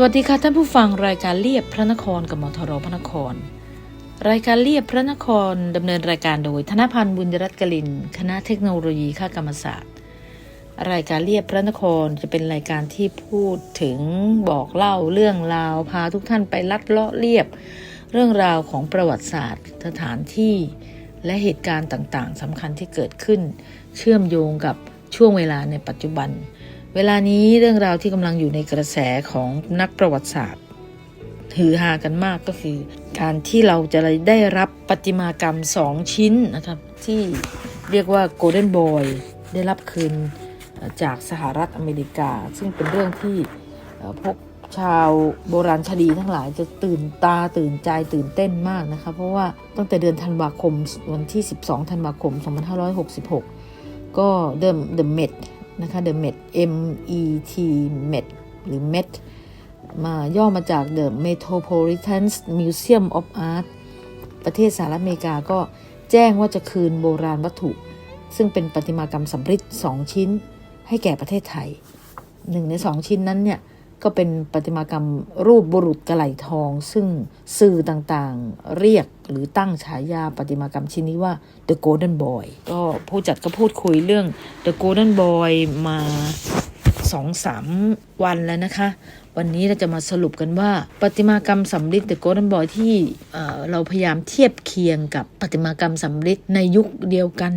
สวัสดีค่ะท่านผู้ฟังรายการเลียบพระนครกับมทรพระนคร รายการเลียบพระนครดำเนินรายการโดยธนพันธ์บุญรัตน์กลิน คณะเทคโนโลยีข้ากรรมศาสตร์ รายการเลียบพระนครจะเป็นรายการที่พูดถึงบอกเล่าเรื่องราวพาทุกท่านไปลัดเลาะเลียบ เรื่องราวของประวัติศาสตร์ สถานที่ และเหตุการณ์ต่างๆสำคัญที่เกิดขึ้น เชื่อมโยงกับช่วงเวลาในปัจจุบัน เวลานี้เรื่องราวที่กำลังอยู่ในกระแสของนักประวัติศาสตร์ฮือฮากันมากก็คือ การที่เราจะได้รับประติมากรรมสองชิ้นนะครับที่เรียกว่า Golden Boy ได้รับคืนจากสหรัฐอเมริกา ซึ่งเป็นเรื่องที่พวกชาวโบราณคดีทั้งหลายจะตื่นตาตื่นใจตื่นเต้นมากนะคะเพราะว่าตั้งแต่เดือนธันวาคมวันที่ 12 ธันวาคม 2566 ก็ The The Met นะคะ The Met M E T Met หรือ Met มาย่อมาจาก The Metropolitan Museum of Art ประเทศสหรัฐอเมริกาก็แจ้งว่าจะคืนโบราณวัตถุ ซึ่งเป็นประติมากรรมสำริดสองชิ้นให้แก่ประเทศไทยหนึ่งในสองชิ้นนั้นเนี่ย ก็เป็นประติมากรรมรูปบุรุษกระไหลทอง ซึ่งสื่อต่างๆ เรียกหรือตั้งฉายาประติมากรรมชิ้นนี้ว่า The Golden Boy ก็ผู้จัดก็พูดคุยเรื่อง The Golden Boy มาสองสามวันแล้วนะคะวันนี้เราจะมาสรุปกันว่าประติมากรรมสำริด The Golden Boy ที่เราพยายามเทียบเคียงกับประติมากรรมสำริดในยุคเดียวกัน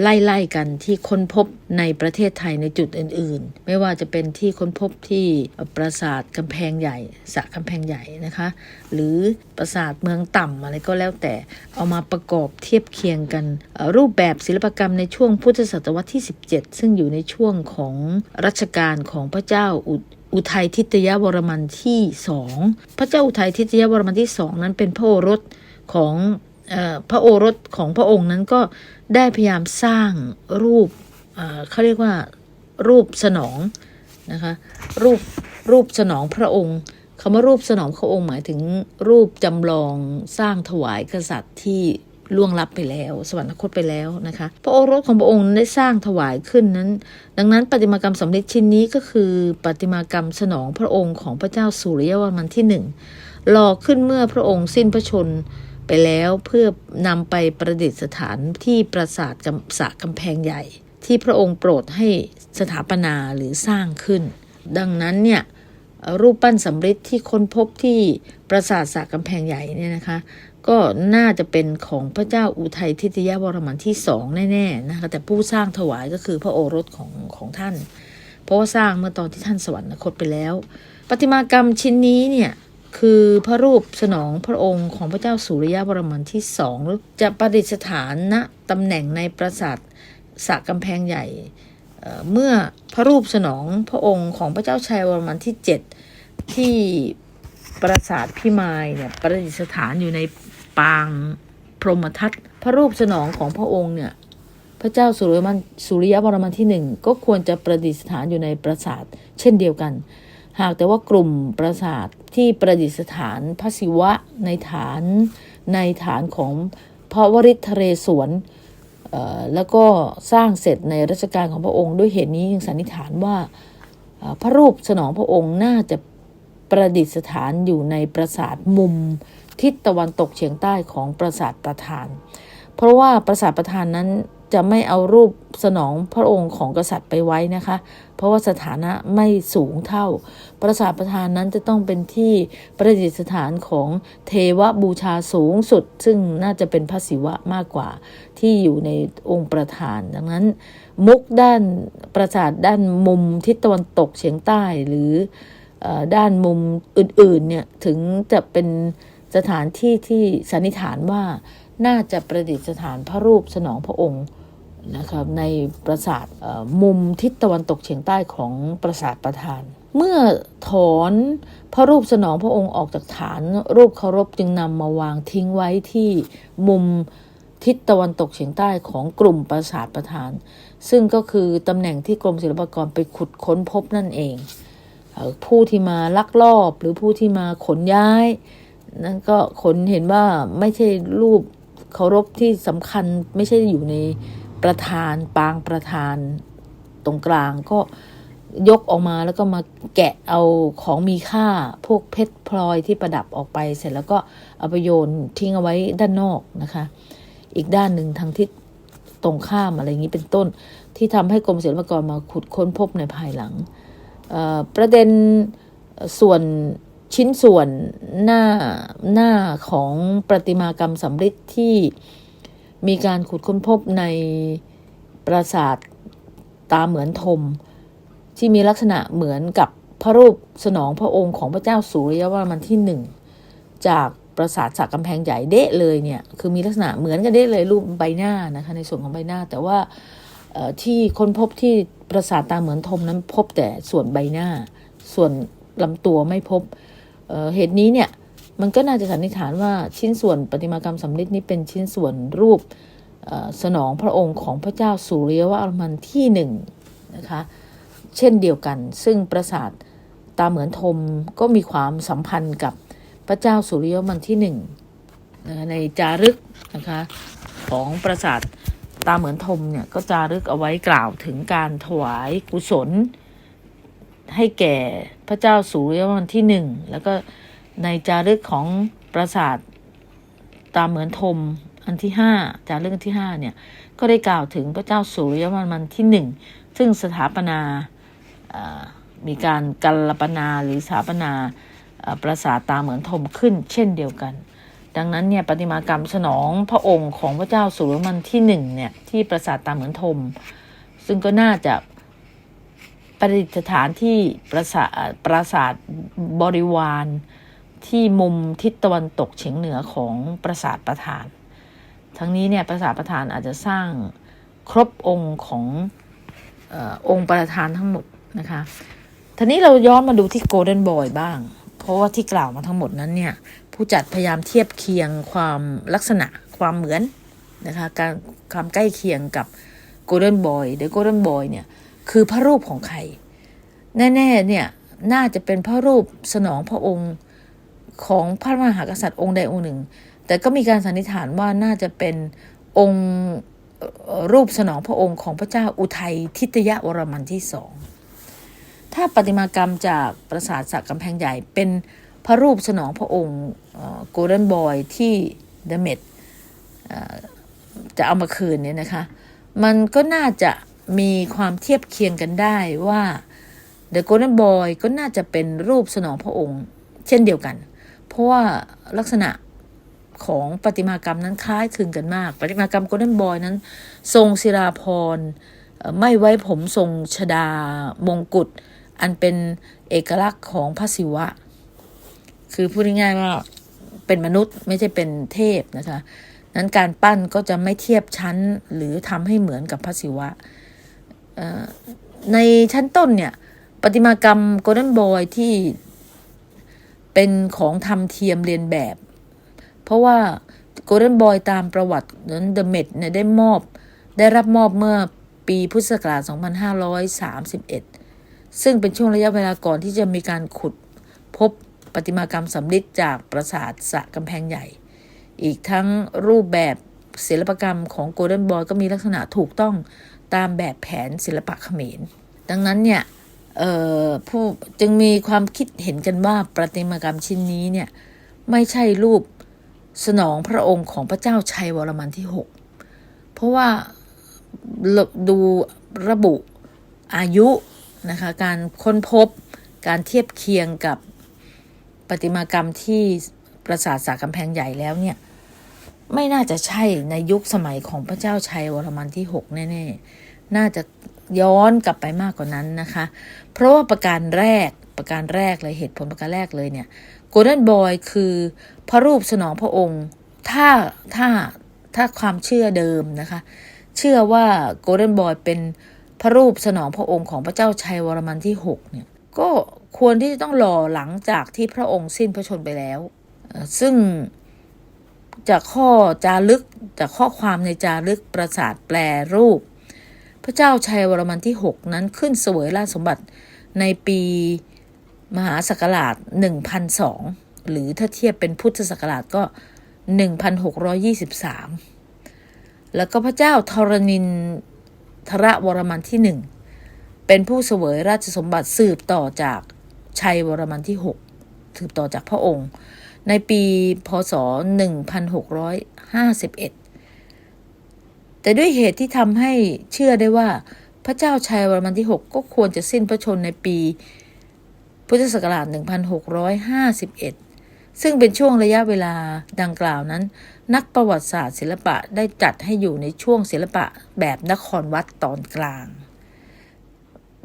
ไล่ๆกันที่ค้นพบในประเทศไทยในจุดอื่น ๆ ไม่ว่าจะเป็นที่ค้นพบที่ปราสาทกำแพงใหญ่สระกำแพงใหญ่นะคะ หรือปราสาทเมืองต่ำอะไรก็แล้วแต่เอามาประกอบเทียบเคียงกันรูปแบบศิลปกรรมในช่วงพุทธศตวรรษที่ 17 ซึ่งอยู่ในช่วงของรัชกาลของพระเจ้าอุด อุทัยทิตยวรมันที่สองพระเจ้าอุทัยทิตยวรมันที่สองนั้นเป็นพระโอรสของออพระโอรสของพระองค์นั้นก็ได้พยายามสร้างรูปเเขาเรียกว่ารูปสนองนะคะรูปรูปสนองพระองค์คำว่ารูปสนองพระองค์หมายถึงรูปจำลองสร้างถวายกษัตริย์ที่ ล่วงลับไปแล้ว สวรรคตไปแล้วนะคะ พระโอรสของพระองค์ได้สร้างถวายขึ้นนั้น ดังนั้นประติมากรรมสำเร็จชิ้นนี้ก็คือประติมากรรมสนองพระองค์ของพระเจ้าสุริยวรมันที่หนึ่งหล่อขึ้นเมื่อพระองค์สิ้นพระชนไปแล้วเพื่อนำไปประดิษฐานที่ปราสาทกำสระกำแพงใหญ่ ที่พระองค์โปรดให้สถาปนาหรือสร้างขึ้น ดังนั้นเนี่ยรูปปั้นสำริดที่ค้นพบที่ปราสาทสระกำแพงใหญ่เนี่ยนะคะ ก็น่าจะเป็นของพระเจ้าอุทัยทิตยวรมันที่สองแน่ๆนะคะแต่ผู้สร้างถวายก็คือพระโอรสของของท่าน เพราะว่าสร้างเมื่อตอนที่ท่านสวรรคตไปแล้วประติมากรรมชิ้นนี้เนี่ยคือพระรูปสนองพระองค์ของพระเจ้าสุริยะวรมันที่สองจะประดิษฐานณตำแหน่งในปราสาทสระกำแพงใหญ่เอ่อเมื่อพระรูปสนองพระองค์ของพระเจ้าชัยวรมันที่ 7 ที่ปราสาทพิมายเนี่ยประดิษฐานอยู่ใน ปางพรหมทัตพระรูปสนองของพระองค์เนี่ย พระเจ้าสุริยมันสุริยะวรมันที่หนึ่งก็ควรจะประดิษฐานอยู่ในปราสาทเช่นเดียวกัน หากแต่ว่ากลุ่มปราสาทที่ประดิษฐานพระศิวะในฐานในฐานของพระวริทะเรศวรแล้วก็สร้างเสร็จในรัชกาลของพระองค์ ด้วยเหตุนี้ยังสันนิษฐานว่าพระรูปสนองพระองค์น่าจะประดิษฐานอยู่ในปราสาทมุม ทิศตะวันตกเฉียงใต้ของปราสาทประธาน เพราะว่าปราสาทประธานนั้นจะไม่เอารูปสนองพระองค์ของกษัตริย์ไปไว้นะคะ เพราะว่าสถานะไม่สูงเท่า ปราสาทประธานนั้นจะต้องเป็นที่ประดิษฐานของเทวบูชาสูงสุด ซึ่งน่าจะเป็นพระศิวะมากกว่าที่อยู่ในองค์ประธาน ดังนั้น มุกด้านปราสาทด้านมุมทิศตะวันตกเฉียงใต้หรือด้านมุมอื่นๆเนี่ยถึงจะเป็น สถานที่ที่สันนิษฐานว่าน่าจะประดิษฐานพระรูปสนองพระองค์นะครับในปราสาทมุมทิศตะวันตกเฉียงใต้ของปราสาทประธาน เมื่อถอนพระรูปสนองพระองค์ออกจากฐานรูปเคารพจึงนำมาวางทิ้งไว้ที่มุมทิศตะวันตกเฉียงใต้ของกลุ่มปราสาทประธาน ซึ่งก็คือตำแหน่งที่กรมศิลปากรไปขุดค้นพบนั่นเอง ผู้ที่มาลักลอบหรือผู้ที่มาขนย้าย นั่นก็ขนเห็นว่าไม่ใช่รูปเคารพที่สำคัญไม่ใช่อยู่ในประธานปางประธานตรงกลางก็ยกออกมาแล้วก็มาแกะเอาของมีค่าพวกเพชรพลอยที่ประดับออกไป เสร็จแล้วก็เอาไปโยนทิ้งเอาไว้ด้านนอกนะคะ อีกด้านหนึ่งทางทิศตรงข้ามอะไรอย่างนี้เป็นต้น ที่ทำให้กรมศิลปากรมาขุดค้นพบในภายหลัง ประเด็นส่วน ชิ้นส่วนหน้าหน้าของประติมากรรมสำริดที่มีการขุดค้นพบในปราสาทตาเหมือนทมที่มีลักษณะเหมือนกับพระรูปสนองพระองค์ของพระเจ้าสุริยวรมันที่หนึ่งจากปราสาทสักกำแพงใหญ่เดะเลยเนี่ยคือมีลักษณะเหมือนกันเดะเลยรูปใบหน้านะคะในส่วนของใบหน้า แต่ว่าที่ค้นพบที่ปราสาทตาเหมือนทมนั้นพบแต่ส่วนใบหน้า ส่วนลำตัวไม่พบ เหตุนี้เนี่ยมันก็น่าจะสันนิษฐานว่าชิ้นส่วนประติมากรรมสำริดนี้เป็นชิ้นส่วนรูปสนองพระองค์ของพระเจ้าสุริยวรมันที่หนึ่งนะคะเช่นเดียวกัน ซึ่งปราสาทตาเหมือนทมก็มีความสัมพันธ์กับพระเจ้าสุริยวมันที่หนึ่งในจารึกนะคะของปราสาทตาเหมือนทมเนี่ยก็จารึกเอาไว้กล่าวถึงการถวายกุศล ให้แก่พระเจ้าสุริยมันที่หนึ่ง แล้วก็ในจารึกของปราสาทตาเหมือนทมอันที่ห้าจารึกอันที่ห้าเนี่ยก็ได้กล่าวถึงพระเจ้าสุริยมันที่หนึ่ง ซึ่งสถาปนามีการกัลปนาหรือสถาปนาปราสาทตาเหมือนทมขึ้น เช่นเดียวกัน ดังนั้นเนี่ยประติมากรรมสนองพระองค์ของพระเจ้าสุรมันที่หนึ่งเนี่ยที่ปราสาทตาเหมือนทมซึ่งก็น่าจะ ประดิษฐานที่ปราสาทปราสาทบริวารที่มุมทิศตะวันตกเฉียงเหนือของปราสาทประธาน ทั้งนี้เนี่ยปราสาทประธานอาจจะสร้างครบองค์ของอองค์ประธานทั้งหมดนะคะทีนี้เราย้อนมาดูที่โกลเด้นบอยบ้าง เพราะว่าที่กล่าวมาทั้งหมดนั้นเนี่ยผู้จัดพยายามเทียบเคียงความลักษณะความเหมือนนะคะการความใกล้เคียงกับโกลเด้นบอยเด e โกลเด้นบอยเนี่ย คือพระรูปของใคร แน่ๆเนี่ยน่าจะเป็นพระรูปสนองพระองค์ของพระมหากษัตริย์องค์ใดองค์หนึ่ง แต่ก็มีการสันนิษฐานว่าน่าจะเป็นองค์รูปสนองพระองค์ของพระเจ้าอุทัยทิตยวรมันที่สองถ้าประติมากรรมจากปราสาทสักกำแพงใหญ่เป็นพระรูปสนองพระองค์โกลเด้นบอยที่เดเมดจะเอามาคืนเนี่ยนะคะ มันก็น่าจะ มีความเทียบเคียงกันได้ว่า The Golden Boy ก็น่าจะเป็นรูปสนองพระองค์ เช่นเดียวกัน เพราะว่าลักษณะของประติมากรรมนั้นคล้ายคลึงกันมากประติมากรรมโกลเด้นบอยนั้น ทรงศิลาพรไม่ไว้ผมทรงชดามงกุฎอันเป็นเอกลักษณ์ของพระศิวะ คือพูดง่ายๆว่าเป็นมนุษย์ไม่ใช่เป็นเทพนะคะ นั้นการปั้นก็จะไม่เทียบชั้นหรือทำให้เหมือนกับพระศิวะ ในชั้นต้นเนี่ยประติมากรรมโกลเด้นบอยที่เป็นของทำเทียมเรียนแบบ เพราะว่า Golden Boy ตามประวัตินั้น The Met เนี่ยได้มอบได้รับมอบเมื่อปีพุทธศักราช 2531 ซึ่งเป็นช่วงระยะเวลาก่อนที่จะมีการขุดพบประติมากรรมสำริดจากปราสาทสะกำแพงใหญ่ อีกทั้งรูปแบบศิลปกรรมของ Golden Boy ก็มีลักษณะถูกต้อง ตามแบบแผนศิลปะเขมร ดังนั้นเนี่ยผู้จึงมีความคิดเห็นกันว่าประติมากรรมชิ้นนี้เนี่ยไม่ใช่รูปสนองพระองค์ของพระเจ้าชัยวรมันที่หกเพราะว่าดูระบุอายุนะคะการค้นพบการเทียบเคียงกับประติมากรรมที่ปราสาทสากกำแพงใหญ่แล้วเนี่ยไม่น่าจะใช่ในยุคสมัยของพระเจ้าชัยวรมันที่หกแน่ ๆ น่าจะย้อนกลับไปมากกว่านั้นนะคะ เพราะว่าประการแรกประการแรกเลยเหตุผลประการแรกเลยเนี่ยโกลเด้นบอยคือพระรูปสนองพระองค์ ถ้าถ้าถ้าความเชื่อเดิมนะคะ เชื่อว่าโกลเด้นบอยเป็นพระรูปสนองพระองค์ของพระเจ้าชัยวรมันที่หกเนี่ยก็ควรที่จะต้องรอหลังจากที่พระองค์สิ้นพระชนไปแล้ว ซึ่งจากข้อจารึกจากข้อความในจารึกประสาทแปลรูป พระเจ้าชัยวรมันที่ 6 นั้นขึ้นเสวยราชสมบัติในปีมหาศักราช 1002 หรือถ้าเทียบเป็นพุทธศักราชก็ 1623 แล้วก็พระเจ้าทรณินทรวรมันที่หนึ่งเป็นผู้เสวยราชสมบัติสืบต่อจากชัยวรมันที่ 6 สืบต่อจากพระองค์ ในปีพศ 1651 แต่ด้วยเหตุที่ทำให้เชื่อได้ว่า พระเจ้าชัยวรมันที่ 6 ก็ควรจะสิ้นพระชนในปี พุทธศักราช 1651 ซึ่งเป็นช่วงระยะเวลาดังกล่าวนั้น นักประวัติศาสตร์ศิลปะได้จัดให้อยู่ในช่วงศิลปะแบบนครวัดตอนกลาง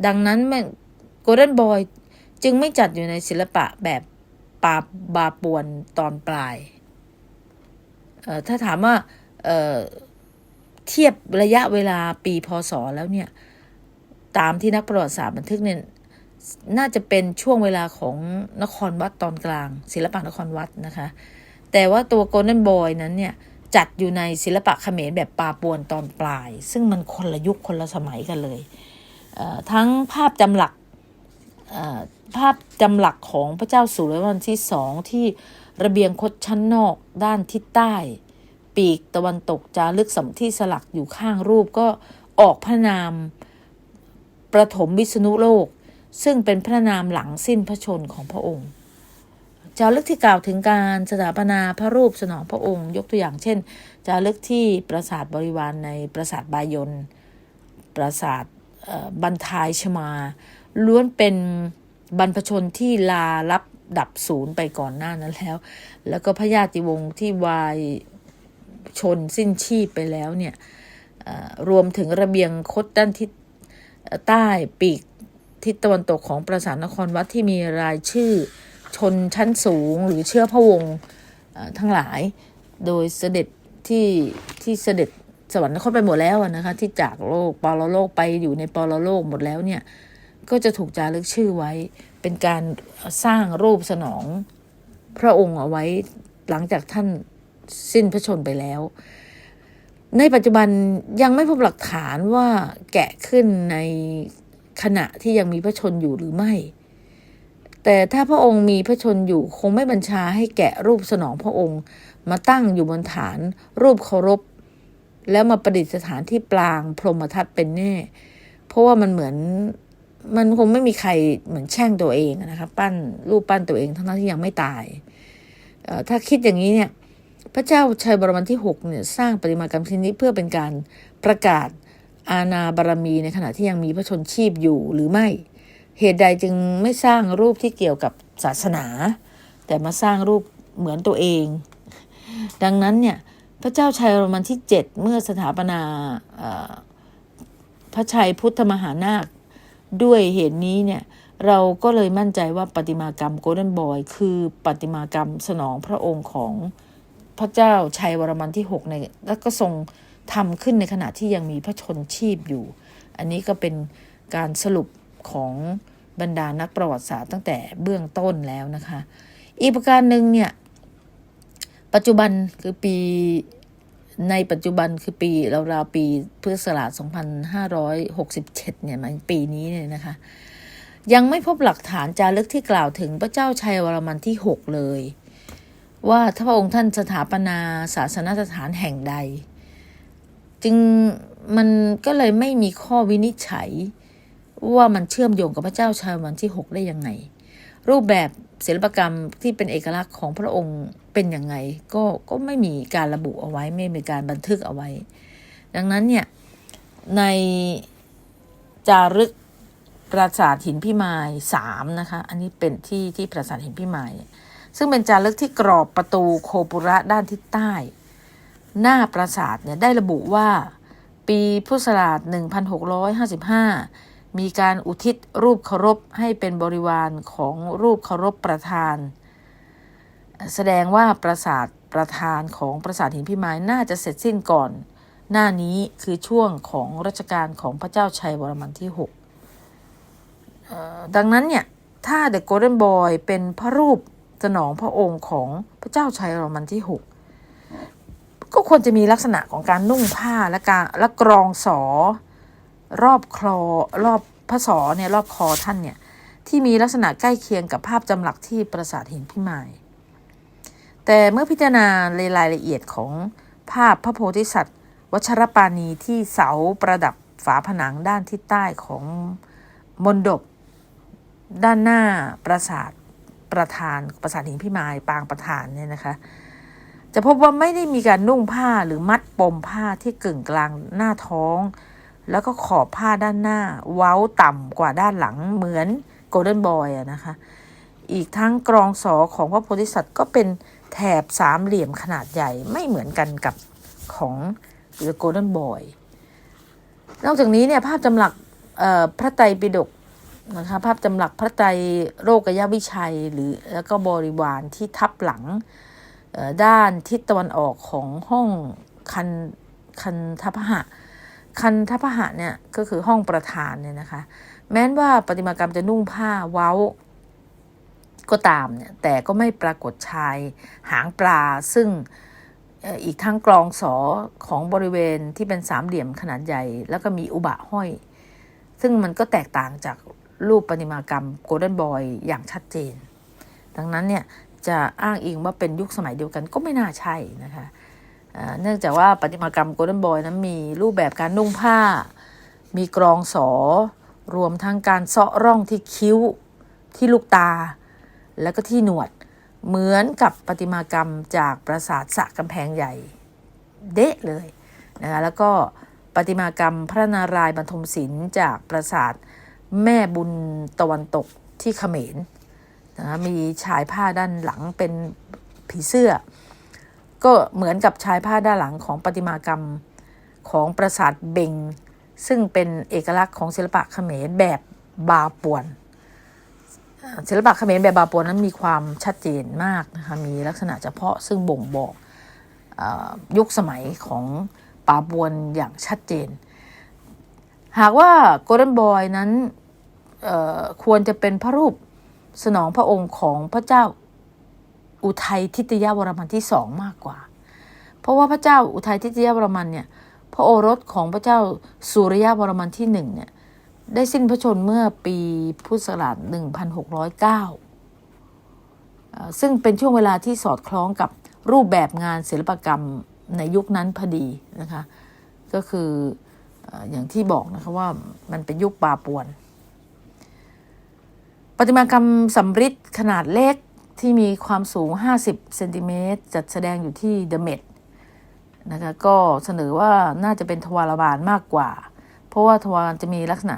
ดังนั้นโกลเด้นบอยจึงไม่จัดอยู่ในศิลปะแบบปาบาปวนตอนปลายเอ่อถ้าถามว่า เทียบระยะเวลาปีพศแล้วเนี่ย ตามที่นักประวัติศาสตร์บันทึกเนี่ยน่าจะเป็นช่วงเวลาของนครวัดตอนกลาง ศิลปะนครวัดนะคะ แต่ว่าตัวโกลเด้นบอยนั้นเนี่ย จัดอยู่ในศิลปะเขมรแบบปาปวนตอนปลาย ซึ่งมันคนละยุคคนละสมัยกันเลยเทั้งภาพจำหลักภาพจำหลักของพระเจ้าสุรวันที่สองที่ระเบียงคดชั้นนอกด้านทิศใต้ ปีกตะวันตกจารึกสำที่สลักอยู่ข้างรูปก็ออกพระนามประถมวิษณุโลก ซึ่งเป็นพระนามหลังสิ้นพระชนของพระองค์จารึกที่กล่าวถึงการสถาปนาพระรูปสนองพระองค์ ยกตัวอย่างเช่น จารึกที่ปราสาทบริวารในปราสาทบายนปราสาทบันทายชมา ล้วนเป็นบรรพชนที่ลารับดับศูนย์ไปก่อนหน้านั้นแล้ว แล้วก็พระญาติวงศ์ที่วาย ชนสิ้นชีพไปแล้วเนี่ยรวมถึงระเบียงคดด้านทิศใต้ปีกทิศตะวันตกของปราสาทนครวัดที่มีรายชื่อชนชั้นสูงหรือเชื้อพระวงศ์ทั้งหลาย โดยเสด็จที่ที่เสด็จสวรรคตไปหมดแล้วนะคะที่จากโลกปรโลกไปอยู่ในปรโลกหมดแล้วเนี่ยก็จะถูกจารึกชื่อไว้ เป็นการสร้างรูปสนองพระองค์เอาไว้หลังจากท่าน สิ้นพระชนไปแล้ว ในปัจจุบันยังไม่พบหลักฐานว่าแกะขึ้นในขณะที่ยังมีพระชนอยู่หรือไม่ แต่ถ้าพระองค์มีพระชนอยู่คงไม่บัญชาให้แกะรูปสนองพระองค์ มาตั้งอยู่บนฐานรูปเคารพ แล้วมาประดิษฐานที่ปลางพรหมทัตเป็นแน่ เพราะว่ามันเหมือนมันคงไม่มีใครเหมือนแช่งตัวเองอะนะคะปั้นรูปปั้นตัวเองทั้งที่ยังไม่ตาย ถ้าคิดอย่างนี้เนี่ย ระเจ้าชัยบรมันที่6เนี่ยสร้างประติมากรรมชิ้นนี้เพื่อเป็นการประกาศอาณาบารมีในขณะที่ยังมีพระชนชีพอยู่หรือไม่ เหตุใดจึงไม่สร้างรูปที่เกี่ยวกับศาสนา แต่มาสร้างรูปเหมือนตัวเอง ดังนั้นเนี่ยพระเจ้าชัยบรมันที่ 7 เมื่อสถาปนาพระชัยพุทธมหานาค ด้วยเหตุนี้เนี่ยเราก็เลยมั่นใจว่าประติมากรรมโกลเด้นบอยคือประติมากรรมสนองพระองค์ของ พระเจ้าชัยวรมันที่ 6 ในแล้วก็ทรงทำขึ้นในขณะที่ยังมีพระชนชีพอยู่ อันนี้ก็เป็นการสรุปของบรรดานักประวัติศาสตร์ตั้งแต่เบื้องต้นแล้วนะคะ อีกประการหนึ่งเนี่ยปัจจุบันคือปีในปัจจุบันคือปีราวๆปีพฤษภา2567 เนี่ยมายถึงปีนี้เนี่ยนะคะ ยังไม่พบหลักฐานจารึกที่กล่าวถึงพระเจ้าชัยวรมันที่ 6 เลย ว่าถ้าพระองค์ท่านสถาปนาศาสนสถานแห่งใด จึงมันก็เลยไม่มีข้อวินิจฉัย ว่ามันเชื่อมโยงกับพระเจ้าชัยวันที่ 6 ได้ยังไง รูปแบบศิลปกรรมที่เป็นเอกลักษณ์ของพระองค์เป็นยังไงก็ก็ไม่มีการระบุเอาไว้ ไม่มีการบันทึกเอาไว้ ดังนั้นเนี่ยในจารึกปราสาทหินพิมายสามนะคะ อันนี้เป็นที่ที่ปราสาทหินพิมาย ซึ่งเป็นจารึกที่กรอบประตูโคปุระด้านทิศใต้ หน้าปราสาทเนี่ยได้ระบุว่า ปีพุทธศักราช 1655 มีการอุทิศรูปเคารพให้เป็นบริวารของรูปเคารพประธาน แสดงว่าปราสาทประธานของปราสาทหินพิมายน่าจะเสร็จสิ้นก่อน หน้านี้คือช่วงของรัชกาลของพระเจ้าชัยวรมันที่ 6 ดังนั้นเนี่ย ถ้า The Golden Boy เป็นพระรูป สนองพระองค์ของพระเจ้าชัยวรมันที่6ก็ควรจะมีลักษณะของการนุ่งผ้าและการและกรองสอ รอบคลอรอบพระสอเนี่ยรอบคอท่านเนี่ยที่มีลักษณะใกล้เคียงกับภาพจำหลักที่ปราสาทหินพิมาย แต่เมื่อพิจารณาในรายละเอียดของภาพพระโพธิสัตว์ วัชรปานีที่เสาประดับฝาผนังด้านทิศใต้ของมนดบด้านหน้าปราสาท ประธานปราสาทหินพิมายปางประธานเนี่ยนะคะ จะพบว่าไม่ได้มีการนุ่งผ้าหรือมัดปมผ้าที่กึ่งกลางหน้าท้อง แล้วก็ขอบผ้าด้านหน้า เว้าต่ำกว่าด้านหลังเหมือนโกลเด้นบอยอะนะคะ อีกทั้งกรองสอของพระโพธิสัตว์ก็เป็นแถบสามเหลี่ยมขนาดใหญ่ไม่เหมือนกันกับของ The Golden Boy นอกจากนี้เนี่ยภาพจำหลักพระไตรปิฎก นะคะภาพจำหลักพระไตรโรกยวิชัยหรือแล้วก็บริวารที่ทับหลังด้านทิศตะวันออกของห้องคันคันทพหะ คันทพหะเนี่ยก็คือห้องประธานเนี่ยนะคะ แม้นว่าประติมากรรมจะนุ่งผ้าเว้าก็ตามเนี่ยแต่ก็ไม่ปรากฏชายหางปลา ซึ่งอีกทั้งกรองสอของบริเวณที่เป็นสามเหลี่ยมขนาดใหญ่ แล้วก็มีอุบะห้อย ซึ่งมันก็แตกต่างจาก รูปประติมากรรมโกลเด้นบอยอย่างชัดเจน ดังนั้นเนี่ยจะอ้างอิงว่าเป็นยุคสมัยเดียวกันก็ไม่น่าใช่นะคะเนื่องจากว่าประติมากรรมโกลเด้นบอยนั้นมีรูปแบบการนุ่งผ้า มีกรองสอ รวมทั้งการเซาะร่องที่คิ้วที่ลูกตา แล้วก็ที่หนวด เหมือนกับประติมากรรมจากปราสาทสะกำแพงใหญ่ เดะเลยนะคะแล้วก็ประติมากรรมพระนารายณ์บรรทมศิลป์จากปราสาท แม่บุญตะวันตกที่เขมรนะคะมีชายผ้าด้านหลังเป็นผีเสื้อ ก็เหมือนกับชายผ้าด้านหลังของประติมากรรมของปราสาทเบง ซึ่งเป็นเอกลักษณ์ของศิลปะเขมรแบบบาปวนศิลปะเขมรแบบบาปวนนั้นมีความชัดเจนมากนะคะมีลักษณะเฉพาะซึ่งบ่งบอกอยุคสมัยของป่าบวนอย่างชัดเจน หากว่าโกลเด้นบอยนั้น ควรจะเป็นพระรูปสนองพระองค์ของพระเจ้าอุทัยทิตยวรมันที่สองมากกว่า เพราะว่าพระเจ้าอุทัยทิตยวรมันเนี่ย พระโอรสของพระเจ้าสุริยวรมันที่หนึ่งเนี่ย ได้สิ้นพระชนเมื่อปีพุทธศักราช1609เอ่อซึ่งเป็นช่วงเวลาที่สอดคล้องกับรูปแบบงานศิลปกรรมในยุคนั้นพอดีนะคะ ก็คืออย่างที่บอกนะคะว่ามันเป็นยุคปาปวน ประติมากรรมสำริดขนาดเล็กที่มีความสูง 50เซนติเมตรจัดแสดงอยู่ที่เดอะเมดนะคะก็เสนอว่าน่าจะเป็นทวารบาลมากกว่า เพราะว่าทวารจะมีลักษณะ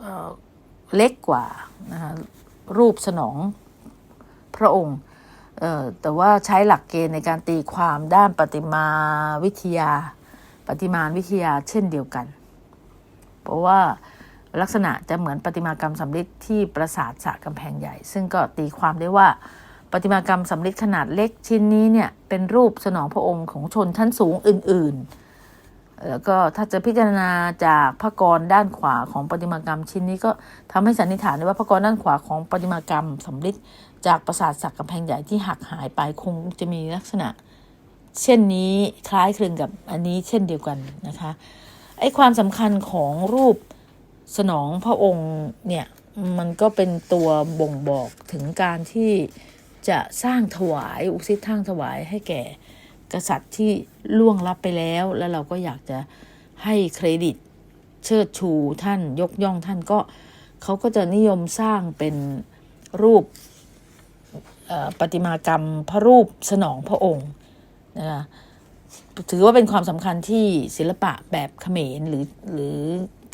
เเล็กกว่านะคะรูปสนองพระองค์ แต่ว่าใช้หลักเกณฑ์ในการตีความด้านประติมาวิทยาประติมาวิทยาเช่นเดียวกัน เพราะว่า ลักษณะจะเหมือนประติมากรรมสำริดที่ปราสาทสะกำแพงใหญ่ ซึ่งก็ตีความได้ว่าประติมากรรมสำริดขนาดเล็กชิ้นนี้เนี่ยเป็นรูปสนองพระองค์ของชนชั้นสูงอื่นๆ แล้วก็ถ้าจะพิจารณาจากพระกรด้านขวาของประติมากรรมชิ้นนี้ก็ทำให้สันนิษฐานได้ว่าพระกรด้านขวาของประติมากรรมสำริดจากปราสาทสักกำแพงใหญ่ที่หักหายไปคงจะมีลักษณะ เช่นนี้คล้ายคลึงกับอันนี้เช่นเดียวกันนะคะไอ้ความสำคัญของรูป สนองพระองค์เนี่ยมันก็เป็นตัวบ่งบอกถึงการที่จะสร้างถวายอุทิศทางถวายให้แก่กษัตริย์ที่ล่วงลับไปแล้ว แล้วเราก็อยากจะให้เครดิตเชิดชูท่านยกย่องท่านก็เขาก็จะนิยมสร้างเป็นรูปประติมากรรมพระรูปสนองพระองค์นะคะถือว่าเป็นความสำคัญที่ศิลปะแบบเขมรหรือหรือ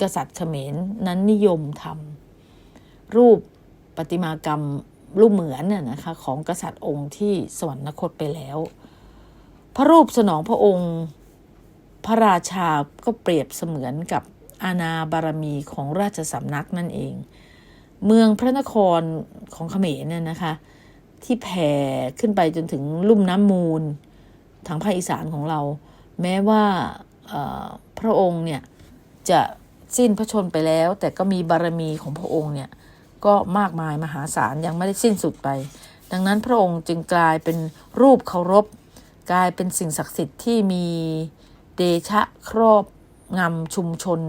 กษัตริย์เขมรนั้นนิยมทำรูปประติมากรรมรูปเหมือนน่ะนะคะของกษัตริย์องค์ที่สวรรคตไปแล้ว พระรูปสนองพระองค์พระราชาก็เปรียบเสมือนกับอาณาบารมีของราชสำนักนั่นเอง เมืองพระนครของเขมรเนี่ยนะคะ ที่แผ่ขึ้นไปจนถึงลุ่มน้ำมูลทางภาคอีสานของเรา แม้ว่าพระองค์เนี่ยจะ สิ้นพระชนไปแล้ว แต่ก็มีบารมีของพระองค์เนี่ยก็มากมายมหาศาลยังไม่ได้สิ้นสุดไป ดังนั้นพระองค์จึงกลายเป็นรูปเคารพ กลายเป็นสิ่งศักดิ์สิทธิ์ที่มีเดชะครอบงำชุมชน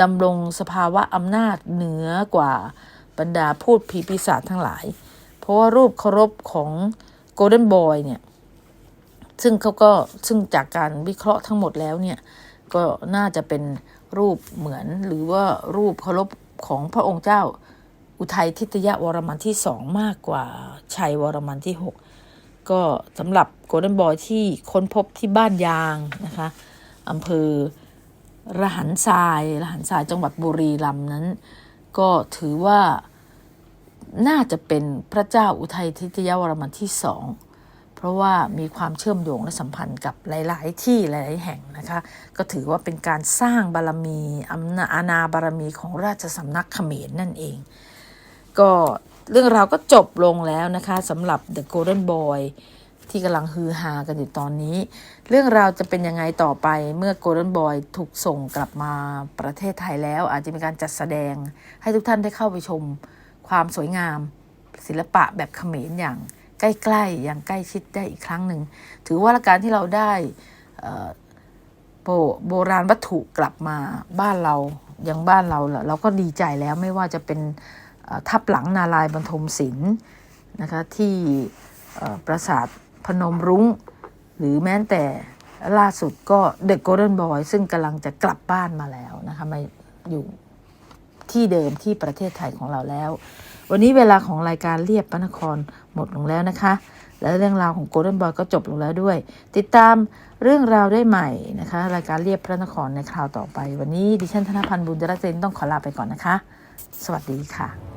ดำรงสภาวะอำนาจเหนือกว่าบรรดาพูดผีปีศาจทั้งหลาย เพราะว่ารูปเคารพของโกลเด้นบอยเนี่ย ซึ่งเขาก็ซึ่งจากการวิเคราะห์ทั้งหมดแล้วเนี่ย ก็น่าจะเป็น รูปเหมือนหรือว่ารูปเคารพของพระองค์เจ้า อุทัยทิตยวรมันที่สองมากกว่าชัยวรมันที่หกก็สำหรับโกลเด้นบอยที่ค้นพบที่บ้านยางนะคะอำเภอระหันทรายระหันทรายจังหวัดบุรีรัมย์นั้น ก็ถือว่าน่าจะเป็นพระเจ้าอุทัยทิตยวรมันที่สอง เพราะว่ามีความเชื่อมโยงและสัมพันธ์กับหลาย ๆ ที่หลาย ๆ แห่งนะคะ ก็ถือว่าเป็นการสร้างบารมีอำนาอาณาบารมีของราชสำนักเขมรนั่นเอง ก็เรื่องราวก็จบลงแล้วนะคะสำหรับ The Golden Boy ที่กำลังฮือฮากันอยู่ตอนนี้ เรื่องราวจะเป็นยังไงต่อไปเมื่อ Golden Boy ถูกส่งกลับมาประเทศไทยแล้ว อาจจะมีการจัดแสดงให้ทุกท่านได้เข้าไปชมความสวยงาม ศิลปะแบบเขมรอย่าง ใกล้ๆอย่างใกล้ชิดได้อีกครั้งหนึ่ง ถือว่าการที่เราได้โบโบราณวัตถุกลับมาบ้านเราอย่างบ้านเราล่ะเราก็ดีใจแล้วไม่ว่าจะเป็นทับหลังนารายบรรทมศิลป์นะคะที่ปราสาทพนมรุ้ง หรือแม้แต่ล่าสุดก็ The Golden Boy ซึ่งกำลังจะกลับบ้านมาแล้วนะคะมาอยู่ที่เดิมที่ประเทศไทยของเราแล้ว วันนี้เวลาของรายการเรียบพระนครหมดลงแล้วนะคะ และเรื่องราวของโกลเด้นบอยก็จบลงแล้วด้วย ติดตามเรื่องราวได้ใหม่นะคะ รายการเรียบพระนครในคราวต่อไป วันนี้ดิฉันธนพันธ์บุญจรัตน์เซนต้องขอลาไปก่อนนะคะ สวัสดีค่ะ